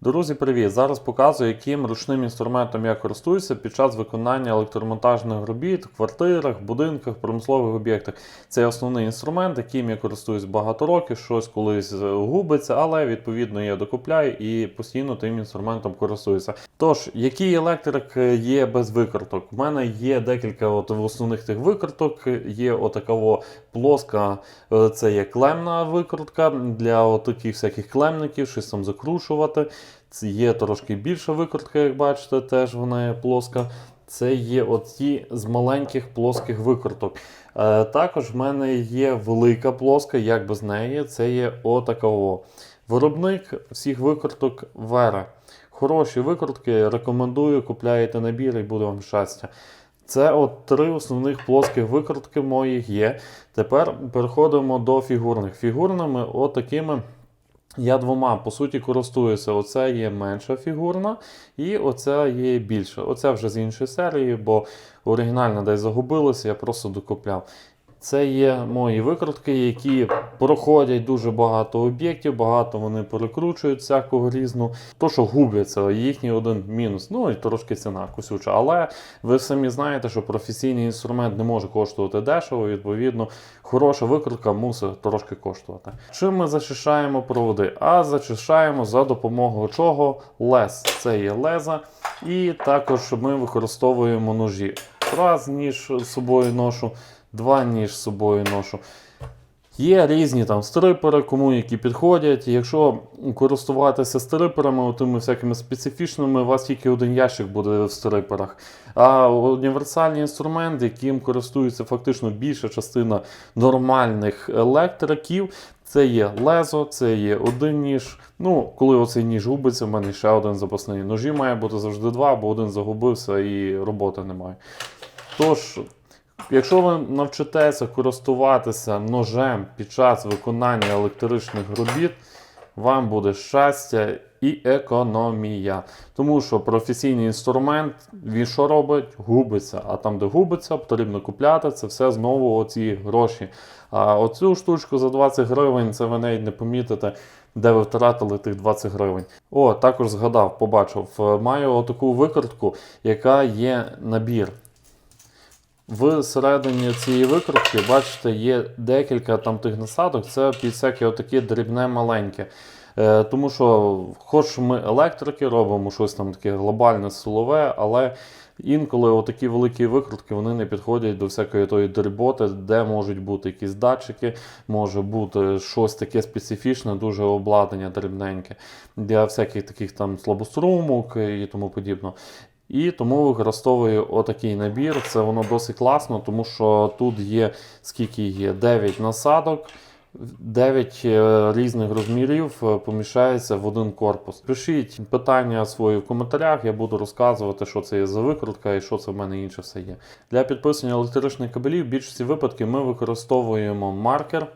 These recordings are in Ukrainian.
Друзі, привіт! Зараз показую, яким ручним інструментом я користуюся під час виконання електромонтажних робіт в квартирах, будинках, промислових об'єктах. Це основний інструмент, яким я користуюсь багато років, щось колись губиться, але відповідно я докупляю і постійно тим інструментом користуюся. Тож, який електрик є без викруток? У мене є декілька от основних тих викруток. Є отакова плоска, е, це є клемна викрутка для таких всяких клемників, щось там закручувати. Це є трошки більша викрутка, як бачите, теж вона є плоска. Це є оті з маленьких плоских викруток. Е, також в мене є велика плоска, як без неї, це є отакого. Виробник всіх викруток Вера. Хороші викрутки, рекомендую, купляєте набір і буде вам щастя. Це от три основних плоских викрутки моїх є. Тепер переходимо до фігурних. Фігурними отакими. Я двома по суті користуюся. Оце є менша фігурна, і оця є більша. Оце вже з іншої серії, бо оригінальна десь загубилася, я просто докупляв. Це є мої викрутки, які проходять дуже багато об'єктів, багато вони перекручують всякого різну. То, що губляться, їхній один мінус. Ну і трошки ціна кусюча. Але ви самі знаєте, що професійний інструмент не може коштувати дешево, відповідно, хороша викрутка мусить трошки коштувати. Чим ми зачищаємо проводи? А зачищаємо за допомогою чого? Лез. Це є леза. І також ми використовуємо ножі. Раз ніж з собою ношу два ніж з собою ношу. Є різні там стрипери, кому які підходять. Якщо користуватися стриперами, тими всякими специфічними, у вас тільки один ящик буде в стриперах. А універсальний інструмент, яким користується фактично більша частина нормальних електриків, це є лезо, це є один ніж. Ну, коли оцей ніж губиться, в мене ще один запасний. Ножі має бути завжди два, бо один загубився і роботи немає. Тож. Якщо ви навчитеся користуватися ножем під час виконання електричних робіт, вам буде щастя і економія. Тому що професійний інструмент, він що робить? Губиться. А там, де губиться, потрібно купляти це все знову оці гроші. А оцю штучку за 20 гривень, це ви навіть не помітите. Де ви втратили тих 20 гривень. О, також згадав, побачив, маю отаку викрутку, яка є набір. Всередині цієї викрутки, бачите, є декілька там тих насадок, це під всяке отаке дрібне маленьке. Е, тому що, хоч ми електрики робимо щось там таке глобальне силове, але інколи отакі великі викрутки вони не підходять до всякої тої дріботи, де можуть бути якісь датчики, може бути щось таке специфічне, дуже обладнання дрібненьке для всяких таких там слабострумок і тому подібне. І тому використовую отакий набір. Це воно досить класно, тому що тут є скільки є 9 насадок, 9 е, різних розмірів е, поміщається в один корпус. Пишіть питання свої в коментарях, я буду розказувати, що це є за викрутка і що це в мене інше все є. Для підписання електричних кабелів в більшості випадків ми використовуємо маркер.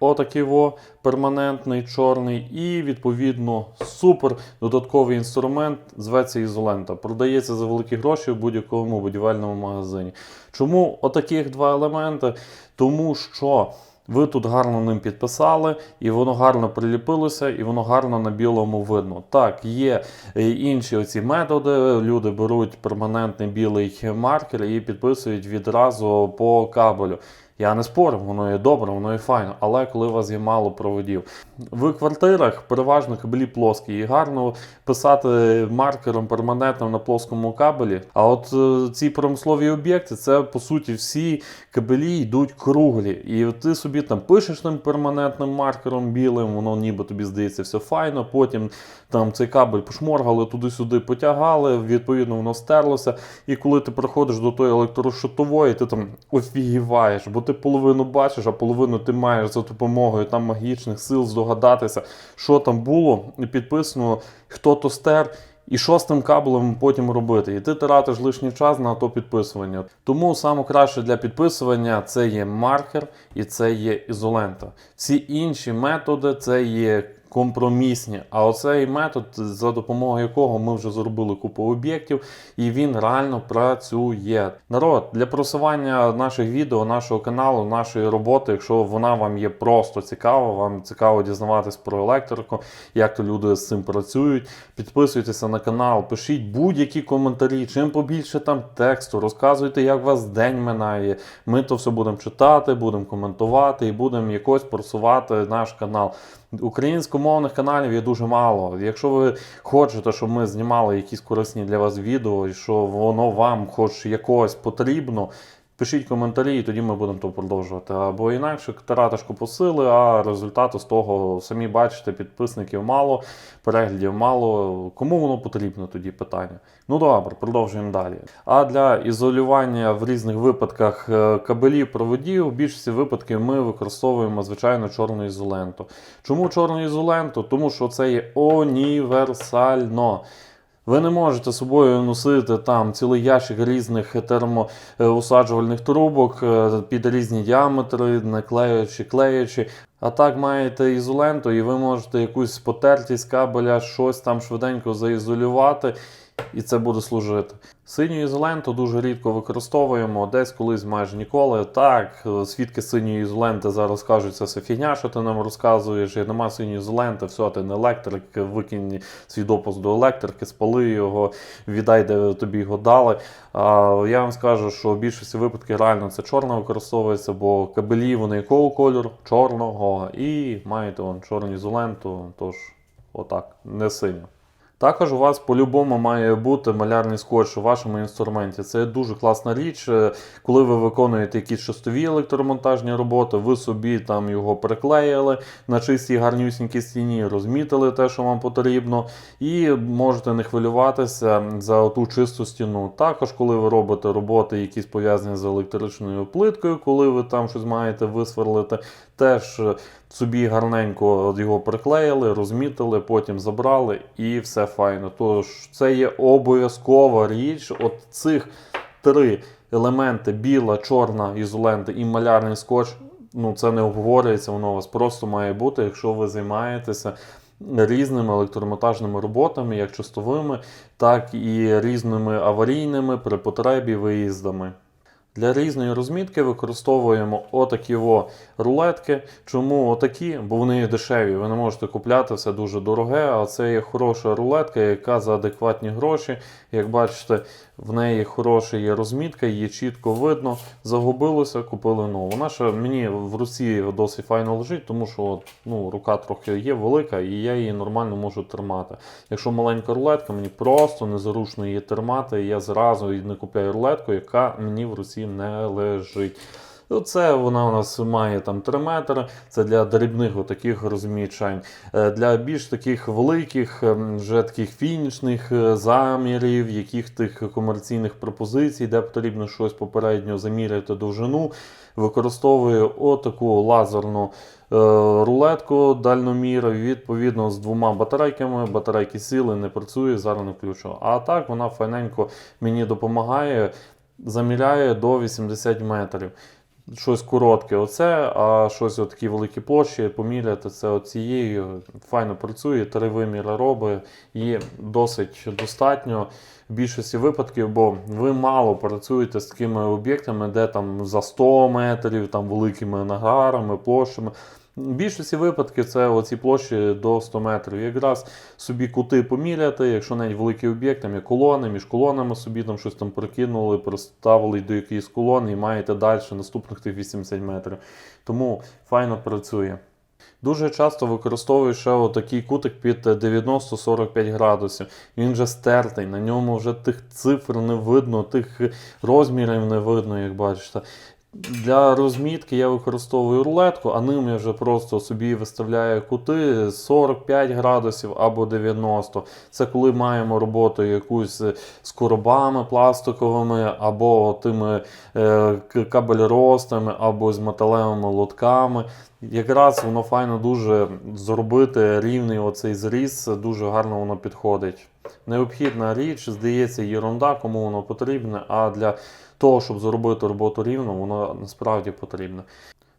Отакий во перманентний чорний, і відповідно супер додатковий інструмент зветься ізолента. Продається за великі гроші в будь-якому будівельному магазині. Чому отаких два елементи? Тому що ви тут гарно ним підписали, і воно гарно приліпилося, і воно гарно на білому видно. Так, є інші оці методи. Люди беруть перманентний білий маркер і підписують відразу по кабелю. Я не спорю, воно є добре, воно є файно, але коли у вас є мало проводів. В квартирах переважно кабелі плоскі і гарно писати маркером перманентним на плоскому кабелі. А от е, ці промислові об'єкти, це по суті всі кабелі йдуть круглі. І ти собі там пишеш тим перманентним маркером білим, воно ніби тобі здається все файно. Потім там цей кабель пошморгали, туди-сюди потягали, відповідно, воно стерлося. І коли ти приходиш до тої електрошотової, ти там офігіваєш, бо ти половину бачиш, а половину ти маєш за допомогою там магічних сил здогадатися, що там було, і підписано, хто то стер. І що з тим кабелем потім робити? І ти тратиш лишній час на то підписування. Тому саме краще для підписування це є маркер і це є ізолента. Всі інші методи це є компромісні. А оцей метод, за допомогою якого ми вже зробили купу об'єктів, і він реально працює. Народ для просування наших відео, нашого каналу, нашої роботи, якщо вона вам є просто цікава, вам цікаво дізнаватись про електрику, як то люди з цим працюють. Підписуйтеся на канал, пишіть будь-які коментарі, чим побільше там тексту, розказуйте, як вас день минає. Ми то все будемо читати, будемо коментувати і будемо якось просувати наш канал. Українськомовних каналів є дуже мало. Якщо ви хочете, щоб ми знімали якісь корисні для вас відео, і що воно вам хоч якось потрібно, пишіть коментарі, і тоді ми будемо то продовжувати. Або інакше тратишку посили, а результату з того самі бачите, підписників мало, переглядів мало. Кому воно потрібно тоді питання? Ну добре, продовжуємо далі. А для ізолювання в різних випадках е, кабелів проводів, в більшості випадків ми використовуємо звичайно чорну ізоленту. Чому чорну ізоленту? Тому що це є універсально. Ви не можете собою носити там цілий ящик різних термоусаджувальних трубок е, під різні діаметри, не клеючи, клеючи. А так маєте ізоленту, і ви можете якусь потертість кабеля, щось там швиденько заізолювати, і це буде служити. Синю ізоленту дуже рідко використовуємо, десь колись майже ніколи. Так, е, свідки синьої ізоленти зараз кажуть, це все фігня, що ти нам розказуєш, і нема синьої ізоленти, все, ти не електрик, викинь свій допуск до електрики, спали його, віддай, де тобі його дали. А я вам скажу, що в більшості випадків реально це чорна використовується, бо кабелі вони якого кольору? Чорного. І маєте вон чорну ізоленту, тож отак, не синю. Також у вас по-любому має бути малярний скотч у вашому інструменті. Це дуже класна річ. Е, Коли ви виконуєте якісь шостові електромонтажні роботи, ви собі там його приклеїли на чистій гарнюсінькій стіні, розмітили те, що вам потрібно, і можете не хвилюватися за ту чисту стіну. Також, коли ви робите роботи, якісь пов'язані з електричною плиткою, коли ви там щось маєте висверлити, теж собі гарненько його приклеїли, розмітили, потім забрали і все файно. Тож це є обов'язкова річ. От цих три елементи: біла, чорна ізолента і малярний скотч. Ну, це не обговорюється, воно у вас просто має бути, якщо ви займаєтеся різними електромонтажними роботами, як чистовими, так і різними аварійними при потребі виїздами. Для різної розмітки використовуємо отакі о рулетки. Чому отакі? Бо вони дешеві. Ви не можете купляти все дуже дороге, а це є хороша рулетка, яка за адекватні гроші. Як бачите, в неї хороша є розмітка, її чітко видно. Загубилося, купили нову. Вона ще мені в руці досить файно лежить, тому що от, ну, рука трохи є велика, і я її нормально можу тримати. Якщо маленька рулетка, мені просто незручно її тримати. і Я зразу не купляю рулетку, яка мені в руці не лежить. Оце вона у нас має там 3 метри. Це для дрібних таких розмічань. Е, Для більш таких великих, ем, вже таких фінішних е, замірів, яких тих комерційних пропозицій, де потрібно щось попередньо заміряти довжину. Використовую отаку лазерну е, рулетку дальноміра, відповідно з двома батарейками. Батарейки сіли, не працює, зараз не включу. А так вона файненько мені допомагає, заміряє до 80 метрів. Щось коротке, оце, а щось такі великі площі поміряти це оцією. Файно працює, три виміри робить і досить достатньо в більшості випадків, бо ви мало працюєте з такими об'єктами, де там за 100 метрів, там великими нагарами, площами. В більшості випадків це оці площі до 100 метрів. Якраз собі кути поміряти, якщо навіть великий об'єкт, там є колони, між колонами собі там щось там прикинули, приставили до якоїсь колони і маєте далі наступних тих 80 метрів. Тому файно працює. Дуже часто використовую ще отакий кутик під 90-45 градусів. Він вже стертий, на ньому вже тих цифр не видно, тих розмірів не видно, як бачите. Для розмітки я використовую рулетку, а ним я вже просто собі виставляю кути 45 градусів або 90. Це коли маємо роботу якусь з коробами пластиковими, або тими е, кабельростами, або з металевими лотками. Якраз воно файно дуже зробити рівний оцей зріз, дуже гарно воно підходить. Необхідна річ, здається, єрунда, кому воно потрібне, а для того, щоб зробити роботу рівно, воно насправді потрібно.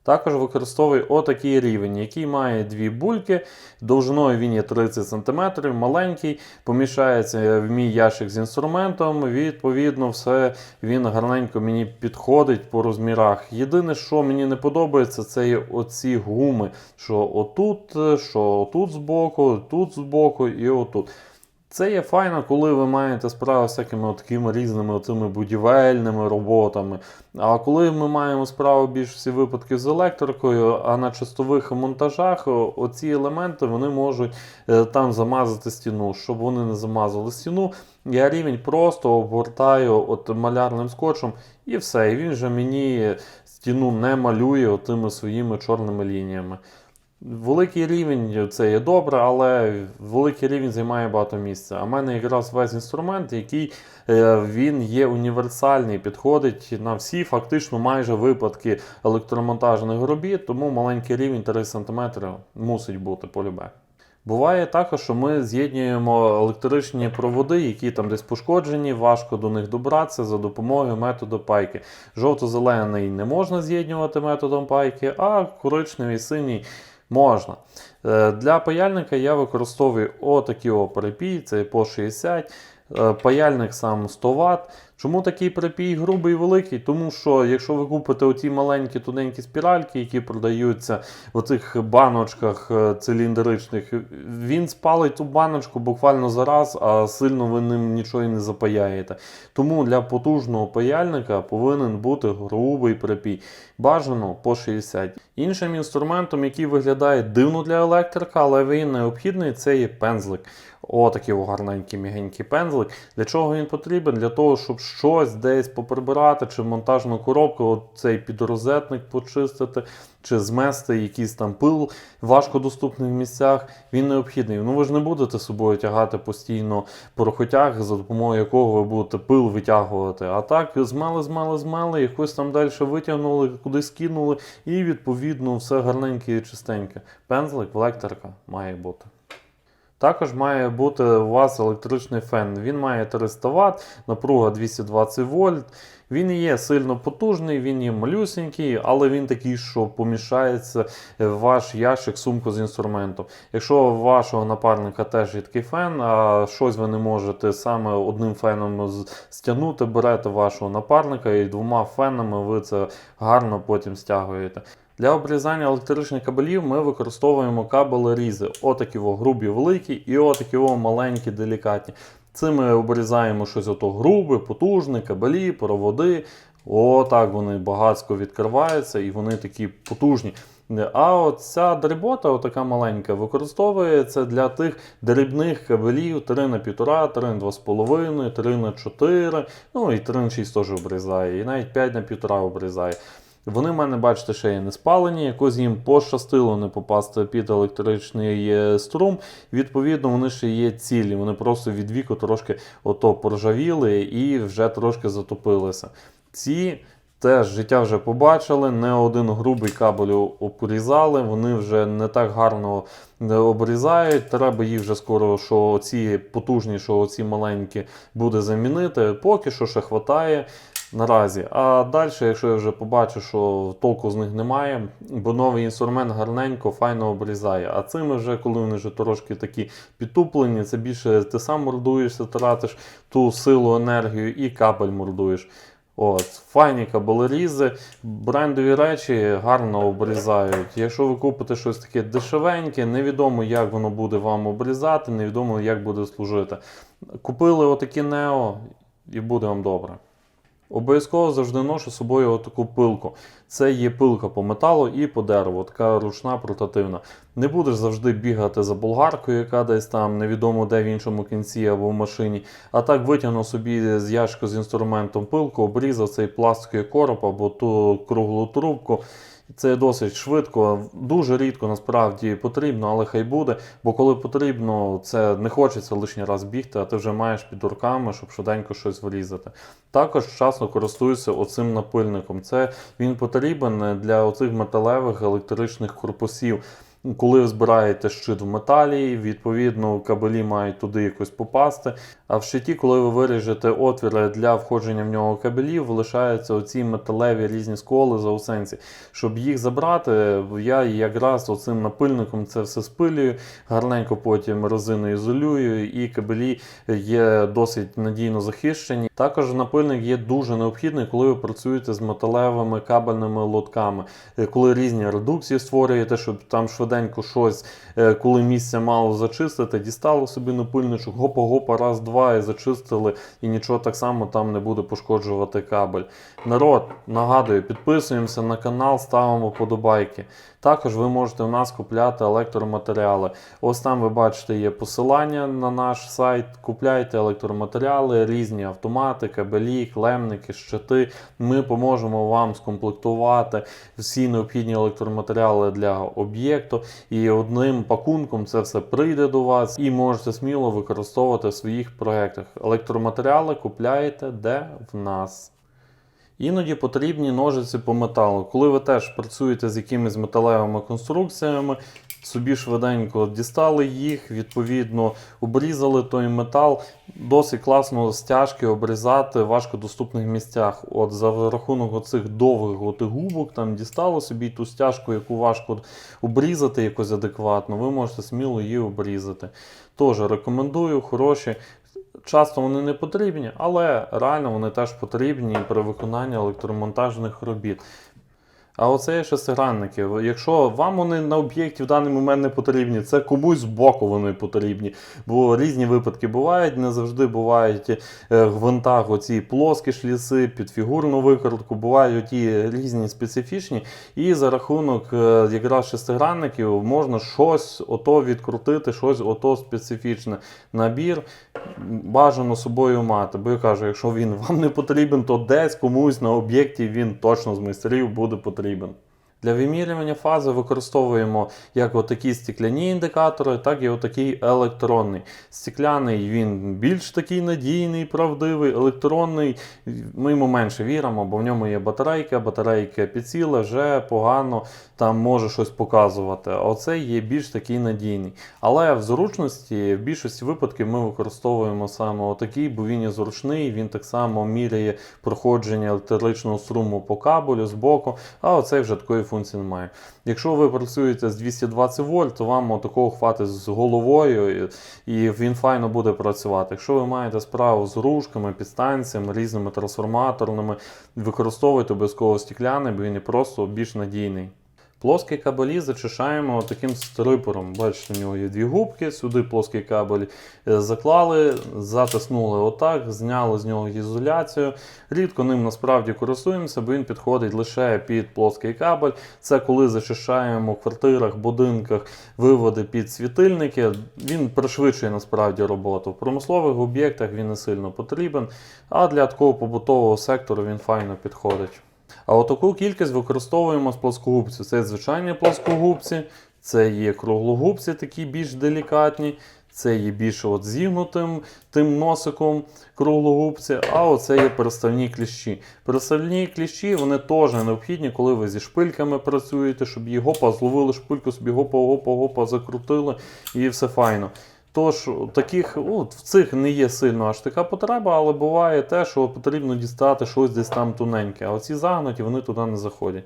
Також використовую отакий рівень, який має дві бульки. Довжиною він є 30 см, маленький, поміщається в мій ящик з інструментом. Відповідно, все він гарненько мені підходить по розмірах. Єдине, що мені не подобається, це є оці гуми, що отут, що отут збоку, тут збоку і отут. Це є файно, коли ви маєте справу з всякими такими різними оцими будівельними роботами. А коли ми маємо справу більш всі випадки з електрикою, а на чистових монтажах оці елементи вони можуть е, там замазати стіну. Щоб вони не замазали стіну, я рівень просто обгортаю от малярним скотчем і все. І він же мені стіну не малює отими своїми чорними лініями. Великий рівень це є добре, але великий рівень займає багато місця. А в мене якраз весь інструмент, який е, він є універсальний, підходить на всі фактично майже випадки електромонтажних робіт, тому маленький рівень 3 см мусить бути полюбе. Буває також, що ми з'єднуємо електричні проводи, які там десь пошкоджені, важко до них добратися за допомогою методу пайки. Жовто-зелений не можна з'єднувати методом пайки, а коричневий синій можна. Е, Для паяльника я використовую отакі о перепій, це по 60. Е, Паяльник сам 100 Вт. Чому такий припій грубий і великий? Тому що якщо ви купите оті маленькі тоненькі спіральки, які продаються в цих баночках е, циліндричних, він спалить ту баночку буквально за раз, а сильно ви ним нічого і не запаяєте. Тому для потужного паяльника повинен бути грубий припій. Бажано по 60. Іншим інструментом, який виглядає дивно для електрика, але він необхідний, це є пензлик. О, гарненький мігенький пензлик. Для чого він потрібен? Для того, щоб щось десь поприбирати, чи монтажну коробку, от цей підрозетник почистити, чи змести якийсь там пил в важкодоступних місцях. Він необхідний. Ну ви ж не будете собою тягати постійно порохотяг, за допомогою якого ви будете пил витягувати. А так змели, змели, змели, якось там далі витягнули, кудись кинули, і відповідно все гарненьке і чистеньке. Пензлик, електрика має бути. Також має бути у вас електричний фен. Він має 300 Вт, напруга 220 вольт. Він є сильно потужний, він є малюсенький, але він такий, що поміщається в ваш ящик сумку з інструментом. Якщо у вашого напарника теж є такий фен, а щось ви не можете саме одним феном стягнути, берете вашого напарника і двома фенами ви це гарно потім стягуєте. Для обрізання електричних кабелів ми використовуємо кабели різи. Отакі во грубі великі і отакі во маленькі делікатні. Цим ми обрізаємо щось ото грубе, потужне, кабелі, проводи. Отак вони багатсько відкриваються і вони такі потужні. А от ця дрібота, отака маленька, використовується для тих дрібних кабелів 3 на 1,5, 3 на 2,5, 3 на 4, ну і 3 на 6 теж обрізає, і навіть 5 на 1,5 обрізає. Вони в мене, бачите, ще є не спалені, якось їм пощастило не попасти під електричний е, струм. Відповідно, вони ще є цілі. Вони просто від віку трошки ото поржавіли і вже трошки затопилися. Ці теж життя вже побачили, не один грубий кабель обрізали, вони вже не так гарно е, обрізають. Треба їх вже скоро, що ці потужні, що ці маленькі буде замінити. Поки що ще хватає наразі. А далі, якщо я вже побачу, що толку з них немає, бо новий інструмент гарненько, файно обрізає. А цими вже, коли вони вже трошки такі підтуплені, це більше ти сам мордуєшся, тратиш ту силу, енергію і кабель мордуєш. От, файні кабелерізи, брендові речі гарно обрізають. Якщо ви купите щось таке дешевеньке, невідомо, як воно буде вам обрізати, невідомо, як буде служити. Купили отакі Нео і буде вам добре. Обов'язково завжди ношу з собою отаку пилку. Це є пилка по металу і по дереву, така ручна портативна. Не будеш завжди бігати за болгаркою, яка десь там невідомо де в іншому кінці або в машині. А так витягнув собі з ящика з інструментом пилку, обрізав цей пластиковий короб або ту круглу трубку. Це досить швидко, дуже рідко насправді потрібно, але хай буде. Бо коли потрібно, це не хочеться лишній раз бігти, а ти вже маєш під руками, щоб швиденько щось врізати. Також часто користуюся оцим напильником. Це він потрібен для оцих металевих електричних корпусів. Коли ви збираєте щит в металі, відповідно кабелі мають туди якось попасти. А в щиті, коли ви виріжете отвіри для входження в нього кабелів, лишаються оці металеві різні сколи заусенці. Щоб їх забрати, я якраз оцим напильником це все спилюю, гарненько потім резиною ізолюю, і кабелі є досить надійно захищені. Також напильник є дуже необхідний, коли ви працюєте з металевими кабельними лотками, е, коли різні редукції створюєте, щоб там швиденько щось, е, коли місця мало зачистити, дістало собі напильничок, гопа-гопа, раз-два. 2 і зачистили, і нічого так само там не буде пошкоджувати кабель. Народ, нагадую, підписуємося на канал, ставимо подобайки. Також ви можете у нас купляти електроматеріали. Ось там ви бачите є посилання на наш сайт. Купляйте електроматеріали, різні автомати, кабелі, клемники, щити. Ми поможемо вам скомплектувати всі необхідні електроматеріали для об'єкту. І одним пакунком це все прийде до вас і можете сміло використовувати в своїх проєктах. Електроматеріали купляєте де в нас. Іноді потрібні ножиці по металу. Коли ви теж працюєте з якимись металевими конструкціями, собі швиденько дістали їх, відповідно обрізали той метал. Досить класно стяжки обрізати в важкодоступних місцях. От за рахунок оцих довгих отих губок, там дістали собі ту стяжку, яку важко обрізати якось адекватно, ви можете сміло її обрізати. Тож рекомендую, хороші. Часто вони не потрібні, але реально вони теж потрібні при виконанні електромонтажних робіт. А оце є шестигранники. Якщо вам вони на об'єкті в даний момент не потрібні, це комусь збоку вони потрібні. Бо різні випадки бувають, не завжди бувають е, в гвинтах оці плоскі шліси, під фігурну викрутку, бувають оті різні специфічні. І за рахунок е, якраз шестигранників можна щось ото відкрутити, щось ото специфічне. Набір бажано собою мати. Бо я кажу, якщо він вам не потрібен, то десь комусь на об'єкті він точно з майстрів буде потрібен потрібен. Для вимірювання фази використовуємо як отакі стекляні індикатори, так і отакий електронний. Стекляний він більш такий надійний, правдивий, електронний. Ми йому менше віримо, бо в ньому є батарейка, батарейка підсіла, вже погано там може щось показувати. А оцей є більш такий надійний. Але в зручності в більшості випадків ми використовуємо саме отакий, бо він є зручний, він так само міряє проходження електричного струму по кабелю з боку, а оцей вже такої функції немає. Якщо ви працюєте з 220 вольт, то вам такого хватить з головою і, він файно буде працювати. Якщо ви маєте справу з ружками, підстанціями, різними трансформаторними, використовуйте обов'язково стікляний, бо він і просто більш надійний. Плоскі кабелі зачищаємо таким стрипором. Бачите, у нього є дві губки, сюди плоский кабель е, заклали, затиснули отак, зняли з нього ізоляцію. Рідко ним насправді користуємося, бо він підходить лише під плоский кабель. Це коли зачищаємо в квартирах, будинках виводи під світильники. Він пришвидшує насправді роботу. В промислових об'єктах він не сильно потрібен, а для такого побутового сектору він файно підходить. А отаку кількість використовуємо з плоскогубців. Це звичайні плоскогубці, це є круглогубці, такі більш делікатні, це є більш от зігнутим тим носиком круглогубці, а оце є переставні кліщі. Переставні кліщі вони теж необхідні, коли ви зі шпильками працюєте, щоб її зловили шпильку, собі гопа-гопа-гопа закрутили і все файно. Тож таких от, в цих не є сильно аж така потреба, але буває те, що потрібно дістати щось десь там тоненьке. А оці загнуті вони туди не заходять.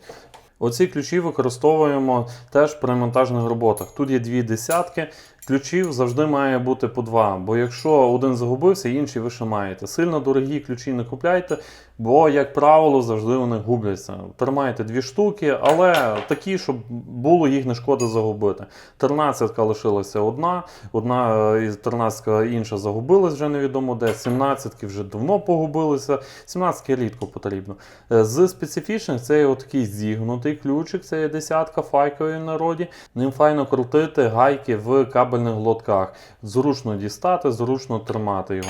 Оці ключі використовуємо теж при монтажних роботах. Тут є дві десятки. Ключів завжди має бути по два. Бо якщо один загубився, інший ви ще маєте. Сильно дорогі ключі не купляйте, бо, як правило, завжди вони губляться. Тримайте дві штуки, але такі, щоб було їх не шкода загубити. Тринадцятка лишилася одна, одна із тринадцятка інша загубилась вже невідомо де. Сімнадцятки вже давно погубилися. Сімнадцятки рідко потрібно. Е, З специфічних це є отакий зігнутий ключик, це є десятка файкової народі. Ним файно крутити гайки в кабельних лотках. Зручно дістати, зручно тримати його.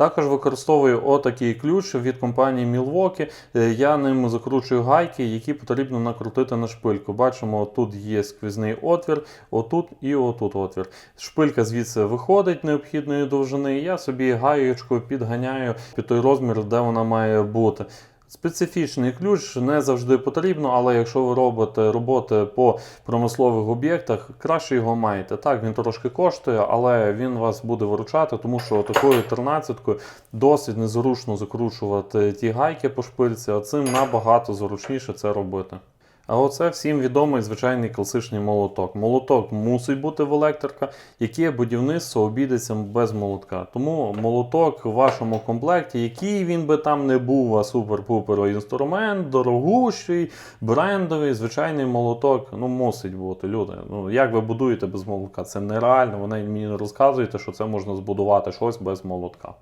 Також використовую отакий ключ від компанії Milwaukee. Е, Я ним закручую гайки, які потрібно накрутити на шпильку. Бачимо, тут є сквізний отвір, отут і отут отвір. Шпилька звідси виходить необхідної довжини. Я собі гаєчкою підганяю під той розмір, де вона має бути. Специфічний ключ не завжди потрібно, але якщо ви робите роботи по промислових об'єктах, краще його маєте. Так, він трошки коштує, але він вас буде виручати, тому що такою 13-кою досить незручно закручувати ті гайки по шпильці, а цим набагато зручніше це робити. А оце всім відомий звичайний класичний молоток. Молоток мусить бути в електрика, яке будівництво обійдеться без молотка. Тому молоток в вашому комплекті, який він би там не був, а супер-пупер інструмент, дорогущий, брендовий, звичайний молоток, ну мусить бути. Люди. Ну як ви будуєте без молотка? Це нереально. Навіть мені не розказуєте, що це можна збудувати щось без молотка.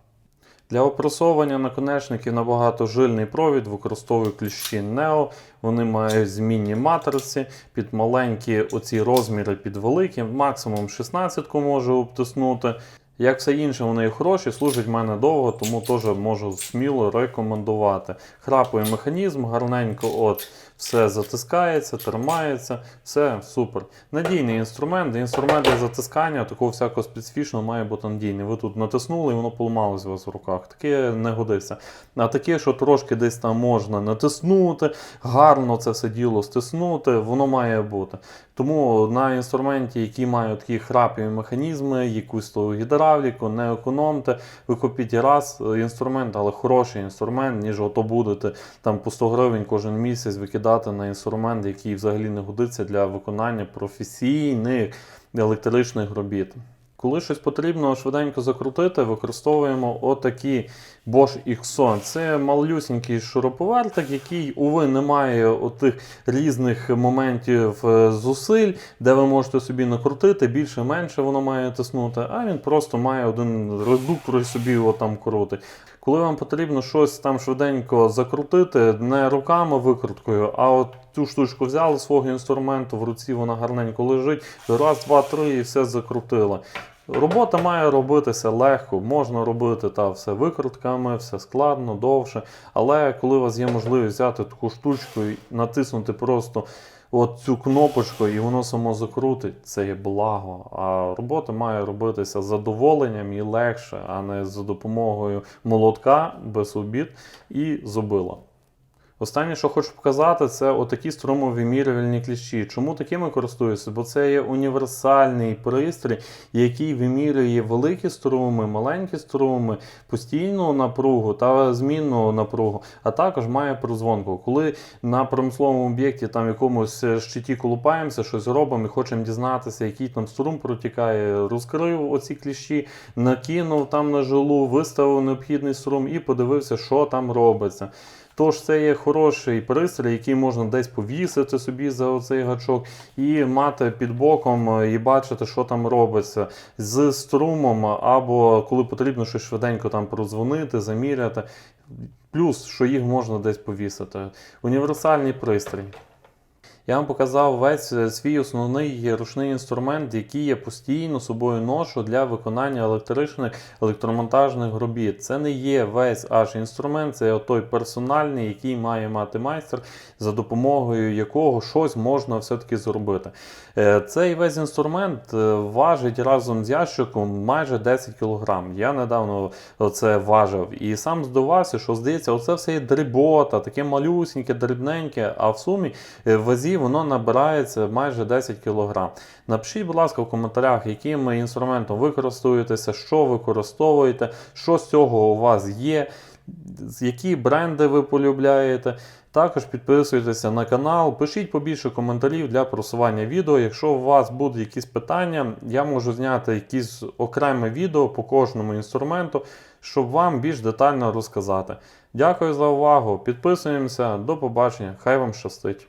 Для опресовування наконечників на багатожильний провід використовую кліщі Neo. Вони мають змінні матриці під маленькі оці розміри під великі, максимум 16 можу обтиснути. Як все інше, вони хороші, служать в мене довго, тому теж можу сміло рекомендувати. Храпує механізм, гарненько от все затискається, тримається, все супер. Надійний інструмент. Інструмент для затискання такого всякого специфічного має бути надійний. Ви тут натиснули і воно поламалось у вас в руках. Таке не годиться. А таке, що трошки десь там можна натиснути, гарно це все діло стиснути, воно має бути. Тому на інструменті, який має такі храпіві механізми, якусь ту гідравліку, не економте. Ви купіть раз інструмент, але хороший інструмент, ніж ото будете там по 100 гривень кожен місяць викидати на інструмент, який взагалі не годиться для виконання професійних електричних робіт. Коли щось потрібно швиденько закрутити, використовуємо отакі Bosch Xon. Це малюсінький шуруповертик, який, уви, не має отих різних моментів е, зусиль, де ви можете собі накрутити, більше-менше воно має тиснути, а він просто має один редуктор собі його там крутить. Коли вам потрібно щось там швиденько закрутити, не руками викруткою, а от цю штучку взяли свого інструменту, в руці вона гарненько лежить, раз, два, три і все закрутила. Робота має робитися легко, можна робити та все викрутками, все складно, довше. Але коли у вас є можливість взяти таку штучку і натиснути просто от цю кнопочку, і воно само закрутить, це є благо. А робота має робитися задоволенням і легше, а не за допомогою молотка без обід і зубила. Останнє, що хочу показати, це отакі струмовимірювальні кліщі. Чому такими користуюся? Бо це є універсальний пристрій, який вимірює великі струми, маленькі струми, постійну напругу та змінну напругу, а також має прозвонку. Коли на промисловому об'єкті там якомусь щиті колупаємося, щось робимо і хочемо дізнатися, який там струм протікає, розкрив оці кліщі, накинув там на жилу, виставив необхідний струм і подивився, що там робиться. Тож це є хороший пристрій, який можна десь повісити собі за оцей гачок і мати під боком е, і бачити, що там робиться з струмом, або коли потрібно щось швиденько там продзвонити, заміряти. Плюс, що їх можна десь повісити. Універсальний пристрій. Я вам показав весь е, свій основний ручний інструмент, який я постійно собою ношу для виконання електричних електромонтажних робіт. Це не є весь аж інструмент, це той персональний, який має мати майстер, за допомогою якого щось можна все-таки зробити. Е, Цей весь інструмент е, важить разом з ящиком майже 10 кг. Я недавно це важив і сам здавався, що здається, оце все є дрібота, таке малюсіньке, дрібненьке, а в сумі в вазі воно набирається майже 10 кг. Напишіть, будь ласка, в коментарях, яким інструментом ви користуєтеся, що використовуєте, що з цього у вас є, які бренди ви полюбляєте. Також підписуйтеся на канал, пишіть побільше коментарів для просування відео. Якщо у вас будуть якісь питання, я можу зняти якісь окреме відео по кожному інструменту, щоб вам більш детально розказати. Дякую за увагу. Підписуємося, до побачення, хай вам щастить!